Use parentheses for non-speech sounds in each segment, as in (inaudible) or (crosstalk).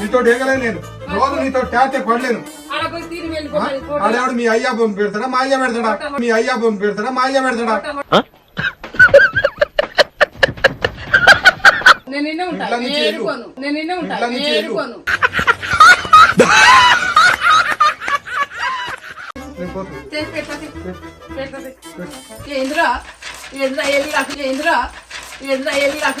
నీతో ఏగలేను నేను. రోజు నీతో టార్చర్ పడలేను. ఆడేవాడు మీ అయ్యా బొమ్మ పెడతాడా మా అయ్య పెడతాడా? మీ అయ్యా బొమ్మ పెడతాడా మా అయ్య పెడతాడా? ఏంద్రా ఏంద్రా ఏది రాకు ఏది రాకు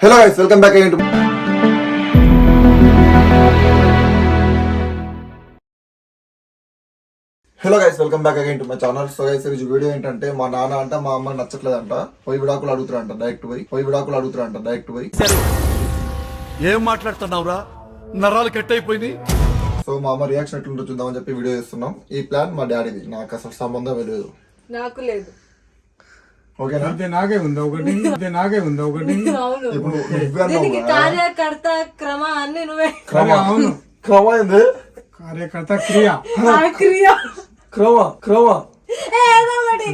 hello guys welcome back అయ్యింటు hello guys welcome back again to my channel so guys ఈ వీడియో ఏంటంటే మా నాన్న అంట మా అమ్మ నచ్చట్లేదంట. పోయి విడాకులు అడుగుతారంట డైరెక్ట్ పోయి. పోయి విడాకులు అడుగుతారంట డైరెక్ట్ పోయి. ఏం మాట్లాడుతున్నావురా? నరాలు కట్ అయిపోయింది సో మా అమ్మ రియాక్షన్ ఎట్లుంటో చూద్దామని చెప్పి వీడియో చేస్తున్నాం. ఈ ప్లాన్ మా డాడీది నాకు అసలు సంబంధం లేదు. నాకు లేదు. ఓకేనా అంతే నాకే ఉంది? ఒకటి (laughs) అంతే నాకే ఉంది? ఒకటి (laughs) అవును. ఇప్పుడు నువ్వే అన్నావు దీనికి కదా. కార్యకర్త క్రమ అన్ని నువ్వే. క్రమ అవును. క్రమ ఏంది? కార్యకర్త క్రియ. ఆ క్రియ. క్రమ క్రమ. ఏదో ఒకటి.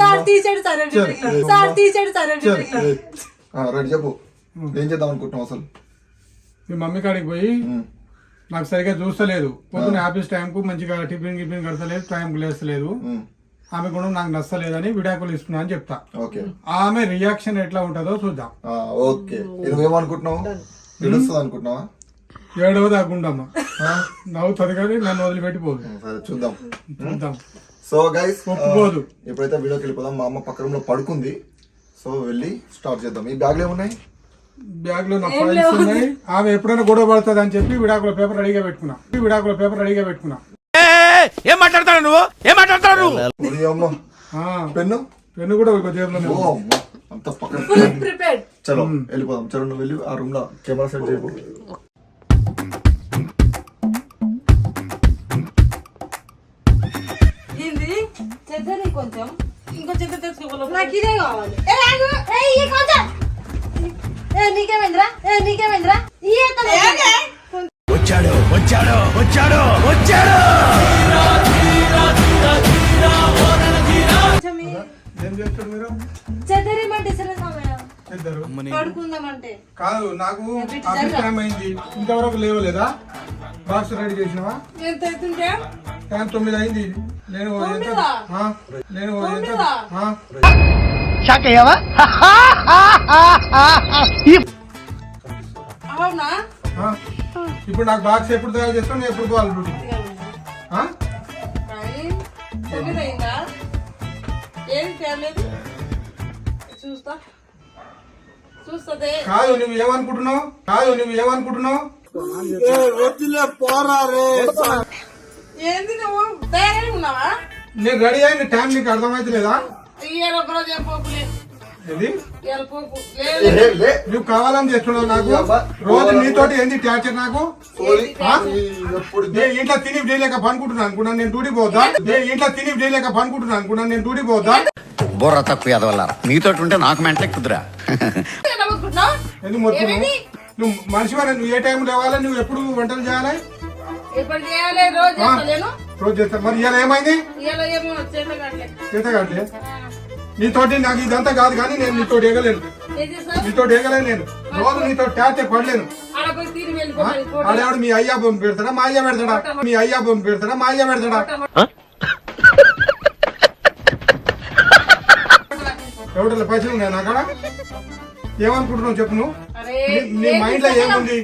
సార్ తీసాడు సరే సార్ తీసాడు సరే రెడీ చెప్పు. ఏం చేద్దాం అనుకుంటున్నావు అసలు? మీ మమ్మీ కాడికి పోయి ఉమ్. నాకు సరిగ్గా చూస్తలేదు. పొద్దున్న ఆఫీస్ టైంకు మంచిగా టిఫిన్ గిఫిన్ కడతలేదు టైంకు లేస్తలేదు. ఉమ్. ఆమె కూడా నాకు నచ్చలేదని విడాకులు ఇస్తున్నా అని చెప్తా. ఓకే. ఆమె రియాక్షన్ ఎట్లా ఉంటుందో చూద్దాం. ఆ, ఓకే. ఇది నువ్వేమనుకుంటున్నావు? తెలుస్తుంది అనుకుంటున్నావా ఏడవ దాకుండమ్మా నవ్వుతుంది కానీ నన్ను వదిలిపెట్టిపోదు. సరే చూద్దాం. చూద్దాం. సో గైస్ ఒప్పుకోదు. ఇప్పుడైతే వీడియోకి వెళ్ళిపోదాం. మా అమ్మ పక్క రూమ్లో పడుకుంది. సో వెళ్ళి స్టార్ట్ చేద్దాం. ఈ బ్యాగ్లు ఏమున్నాయి? బ్యాగ్లో నా ఫైల్స్ ఉన్నాయి. ఆమె ఎప్పుడైనా గొడవ పడుతుంది అని చెప్పి విడాకుల పేపర్ రెడీగా పెట్టుకున్నా. విడాకుల పేపర్ రెడీగా పెట్టుకున్నా. ఏం మాట్లాడతాడు నువ్వు? ఏం మాట్లాడతాడు నువ్వు? ఉరి అమ్మ. ఆ, పెన్ను? పెన్ను కూడా ఒక అంత పక్కన చలో వెళ్ళిపోదాం. చలో నువ్వు వెళ్ళి. ఆ రూమ్లో కెమెరా సెట్ చేయకు. ఏంది? కొంచెం. ఇంకో చెద్ద తెచ్చుకోవాలి నాకు ఇదే కావాలి. ఏ ఆగు. ఏ ఈ కొంచెం. ఏ నీకేమైందిరా? ఏ నీకేమైందిరా? ఈ వచ్చాడు వచ్చాడు వచ్చాడు వచ్చాడు! చేస్తారు మీరు? చెద్దరి మంటే సరే సమయం ఇద్దరు పడుకుందామంటే. కాదు నాకు ఆఫీస్. టైం అయింది ఇంతవరకు లేవలేదా? బాక్స్ రెడీ చేసినావా? ఎంత అవుతుంటే? టైం తొమ్మిది అయింది. నేను నేను తొమ్మిదా? ఆ, అవునా. ఇప్పుడు నాకు బాక్స్ ఎప్పుడు తయారు చేస్తాను నేను ఎప్పుడు పోవాలి డ్యూటీకి? ఏం తేలేదు చూస్తా. చూస్తుంది. కాదు నువ్వు ఏమనుకుంటున్నావు? కాదు నువ్వు ఏమనుకుంటున్నావు? ఏంది నువ్వు? తయారై ఉన్నావా? నేను రెడీ అయిన టైం నీకు అర్థమైతే లేదా రోజు ఏం నువ్వు కావాలని చేస్తున్నావు నాకు. రోజు నీతోటి ఏంది టార్చర్ నాకు? ఇంట్లో తిని చేయలేక పనుకుంటున్నాను అనుకున్నాను నేను డ్యూటీ పోతా. ఇంట్లో తిని చేయలేక పనుకుంటున్నాను అనుకున్నాను నేను డ్యూటీ పోతా. బుర్ర తక్కువ ఎదవల్లారా మీతో ఉంటే నాకు మెంటలే కుదురా? నువ్వు మనిషి నువ్వు ఏ టైం లేవాలి నువ్వు ఎప్పుడు వంటలు చేయాలి? రోజు చేస్తా మరి ఇవాళ ఏమైంది? చేత నీతోటి నాకు ఇదంతా కాదు కానీ నేను నీతో ఎగలేను నీతో ఎగలేను నేను. రోజు నీతో టార్చర్ పడలేను. ఆడేవాడు మీ అయ్యా బొమ్మ పెడతాడా? మా అయ్య పెడతాడా? మీ అయ్యా బొమ్మ పెడతాడా? మా అయ్య పెడతాడా? ఎవడల పైసలు ఉన్నాయి నా కాడ? ఏమనుకుంటున్నావు చెప్పు నువ్వు? నీ- మైండ్లో? ఏముంది?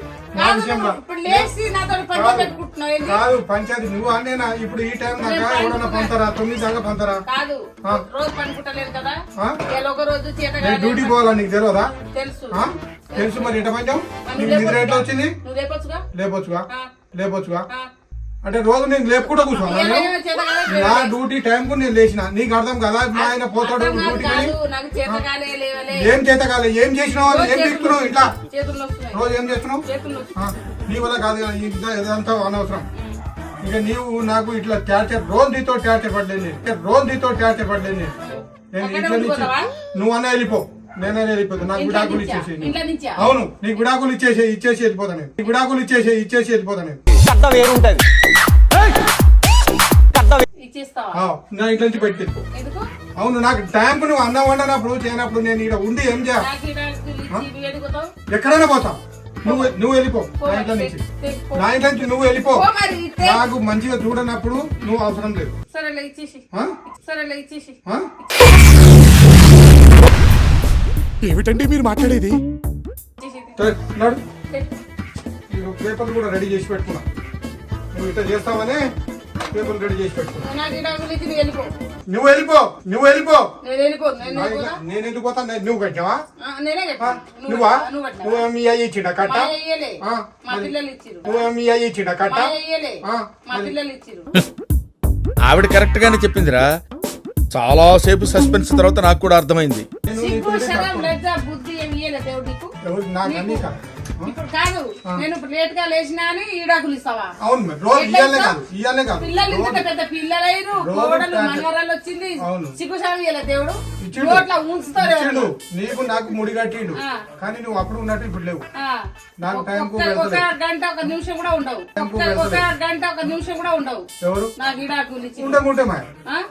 కాదు, పంచాయతీ నువ్వు అన్నేనా? ఇప్పుడు ఈ టైం దాకా ఎవడన్నా పంతారా తొమ్మిది దాకా పంతారా. డ్యూటీ పోవాలా నీకు తెలియదా తెలుసు. మరి ఎట పంచావు? నీకు? నిద్ర ఎట్లా వచ్చింది? లేపొచ్చుగా? లేపొచ్చుగా. అంటే రోజు నేను లేపుకుంటూ కాదు, నా డ్యూటీ టైం కు నేను లేచిన. నీకు అర్థం కదా మా ఆయన పోతాడు డ్యూటీకి. ఏం చేత కాలే? ఏం చేసినావు? ఏం తిప్పుతున్నావు ఇట్లా. రోజు ఏం చేస్తున్నావు? నీ వల్ల కాదు కదా, ఇదంతా అనవసరం. ఇక నీవు నాకు ఇట్లా టార్చర్ రోజు నీతో టార్చర్. ఇక రోజు నీతో టార్చర్ పడలేదు నేను. ఇంట్లో నుంచి ఉండిపోతావా? నువ్వు అన్న వెళ్ళిపో. నేనే వెళ్ళిపోతా నాకు విడాకులు? ఇచ్చేసి? అవును నీకు విడాకులు ఇచ్చేసి ఇచ్చేసి వెళ్ళిపోతా నేను. నీకు విడాకులు ఇచ్చేసి ఇచ్చేసి వెళ్ళిపోతా నేను. ఇచ్చేస్తావా ఆ, నా ఇంట్లో నుంచి పెట్టి. ఎందుకు అవును నాకు టైం నువ్వు అన్నం వండనప్పుడు చేయనప్పుడు నేను ఇక్కడ ఉండి ఏం చేయాలి నాకు ఎడుగుతావు? ఎక్కడైనా పోతా నువ్వు నువ్వు వెళ్ళిపో నా ఇంట్లో నుంచి. నా ఇంట్లో నుంచి నువ్వు వెళ్ళిపో పో మరి, తే. నాకు మంచిగా చూడనప్పుడు నువ్వు అవసరం లేదు సరేలే ఇచ్చేసి ఆ? సరేలే ఇచ్చేసి ఆ? ఏమిటండి మీరు మాట్లాడేది ఇచ్చేసి సరే, నడు తే. ఈ పేపర్లు కూడా రెడీ చేసి పెట్టుకున్నా నువ్వు ఇట్లా చేస్తావని రెడీ చేసి నువ్వు వెళ్ళిపో. నువ్వు వెళ్ళిపో నువ్వు వెళ్ళిపో. నేను వెళ్ళిపోతా. పోతా? నువ్వు కట్టావా. నువ్వు నువ్వా? మీ అయ్యి ఇచ్చిండ? కట్ట? నువ్వు మీ అయ్యి ఇచ్చిండ? కట్ట? ఆవిడ కరెక్ట్ గానే చెప్పిందిరా. చాలా సేపు సస్పెన్స్ తర్వాత నాకు కూడా అర్థమైంది. ఇప్పుడు కాదు నేను ఇప్పుడు లేట్గా లేచినా అని ఈడాకులు ఇస్తావా? అవును మరి రోజు ఎట్లా ఇయ్యాలే ఇస్తావ్? కాదు ఇయ్యాలే కాదు. పిల్లలు ఇంత పెద్ద పిల్లలైరు కోడలు. మనవరాలు వచ్చింది దేవుడు. నీకు నాకు ముడి కట్టిండు. కానీ నువ్వు అప్పుడు ఉన్నట్టు ఇప్పుడు లేవు. నాకు ఒక్క- ఒక. గంట ఒక నిమిషం కూడా ఉండవు. ఒక. గంట ఒక నిమిషం కూడా ఉండవు. ఎవరు? నాకు ఈడాకులు ఇచ్చి ఉండకుంటే మాయ?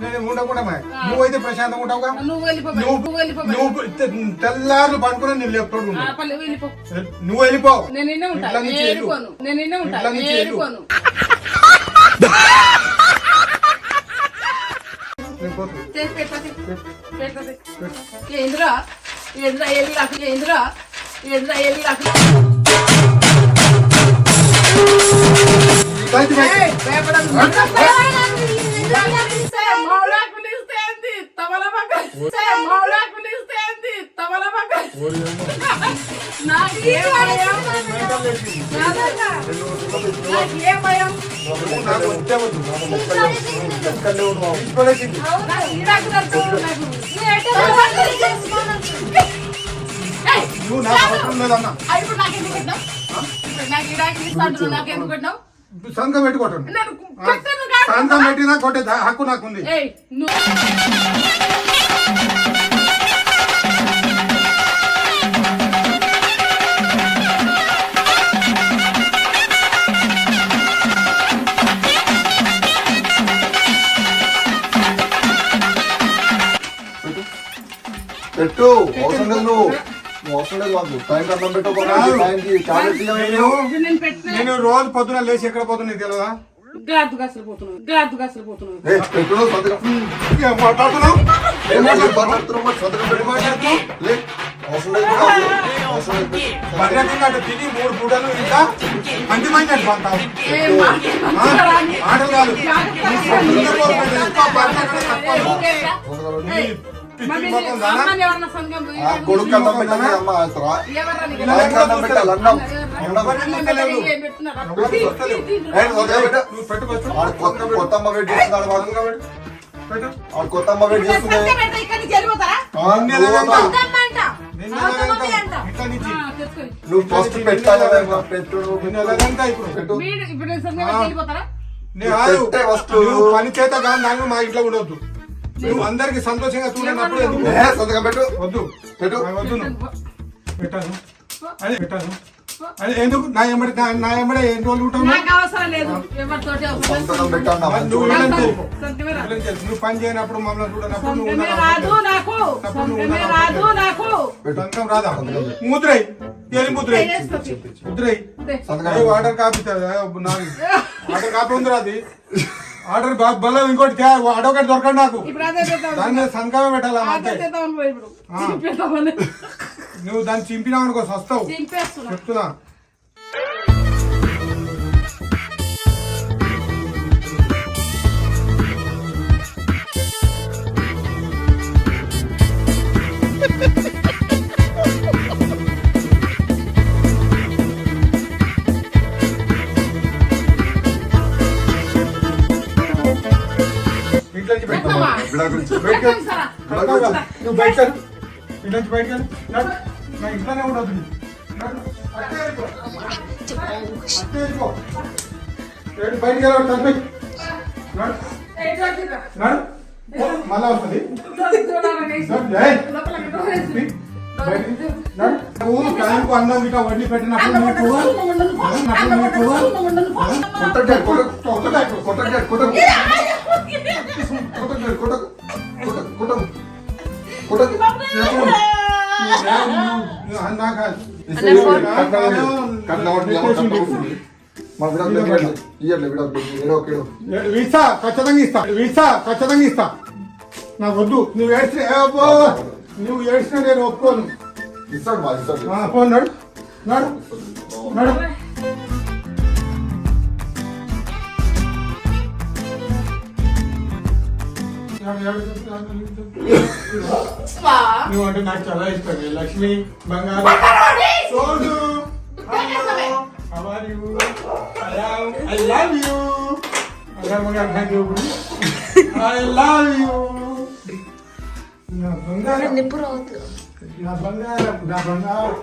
నేను ఉండకుండా మాయ? నువ్వైతే ప్రశాంతంగా ఉంటావుగా? నువ్వు వెళ్ళిపో నువ్వు నువ్వు నువ్వు తెల్లారు పడుకుని నేను లేపుతాడు వెళ్ళిపో. నువ్వు వెళ్ళిపో నేను నిన్నే ఉంటా. నేను. వెళ్ళిపోను. నేను నిన్నే ఉంటా. నేను ఏంద్రా? ఏంద్రా? ఏది ఏంద్రా? ఏంద్రా? ఏది? భయపడదు. నువ్వు నాకు ఇప్పుడు ఎందుకు నాకు నాకు ఎందుకు? సంఘం పెట్టుకోవటం. సంఘం పెట్టినా కొట్టే హక్కు నాకుంది నేను రోజు పొద్దున లేచి ఎక్కడ పోతున్నా తెలియదా గాదు గసలు పోతున్నావు గాదు గసలు పోతున్నావు. మాట్లాడుతున్నావు? అటు తిని మూడు పూటలు ఇంకా మాట్లాడుతున్నావు అని. ఆటలు కాదు. కొడుకు అన్నం పెట్టాలి అమ్మ అన్నం పెట్టాలి అన్నం కొత్త అమ్మ వెయిట్ చేస్తున్నాడు వాడు అమ్మ వెయిట్ నువ్వు ఫస్ట్ పెట్టాలి పెట్టు? పెట్టు. పని చేత కాదు నాకు మా ఇంట్లో ఉండొద్దు. నువ్వు అందరికి సంతోషంగా చూడనప్పుడు ఎందుకు? ఏ, సంతకం పెట్టు. వద్దు. పెట్టు. వద్దు పెట్టాను. అదే పెట్టాను. అదే ఎందుకు? నా ఎమ్మడి నా- ఎమ్మడే ఎన్ని రోజులు ఉంటావు? నువ్వు? నాకు పని చేయనప్పుడు మమ్మల్ని చూడనప్పుడు నువ్వు రాదు నాకు. నాకు. సంతకం ముద్రై. ఏది ముద్రై? ముద్రై. ఏ, ఆర్డర్ కాపీ తా- నాది. (laughs) ఆర్డర్ కాపీ ఉంది అది. ఆర్డర్ బ- బల్ల ఇంకోటి అడొకటి దొరకండి నాకు. ఇప్పుడు అదే చేద్దాం దాని మీద సంతకమే పెట్టాలా నువ్వు దాన్ని చింపినావు అనుకో సస్తావు. చింపేస్తున్నా. చెప్తున్నా. బయటికి వెళ్ళు. కడతావా? నువ్వు బయటకు వెళ్ళు. ఇంటి నుంచి బయటకు వెళ్ళు. నడు. నా ఇంట్లోనే ఉండదు నువ్వు. బయటికి ఓ, మళ్ళా వస్తుంది. నువ్వు టైంకు అన్నం ఇట్లా వండి పెట్టినప్పుడు నీకు. అన్నప్పుడు నీకు కొట్టండి కొట్టకు కొట్టకు కొట్టండి కొట్టకు కొట్టకు కొట్టకు కొట్టకు కొట్టకు కొట్టకు మన విడాకులు ఇయ్యండి విడాకులు ఏడో ఏడో వీసా ఖచ్చితంగా ఇస్తా వీసా ఖచ్చితంగా ఇస్తా నాకు వద్దు నువ్వు ఏడ్చిన ఏ అబ్బో, నువ్వు ఏడ్చినా నేను ఒప్పుకోను ఇస్తాడు మా ఇస్తాడు ఆ, పో నడు నడు నువ్వు అంటే నాకు చాలా ఇష్టం లక్ష్మి బంగారు Sonu How are you? Hello. I love you. అలా మగా thank you I love you నా బంగారం నిప్పు రావద్దు నా బంగారం నా బంగారం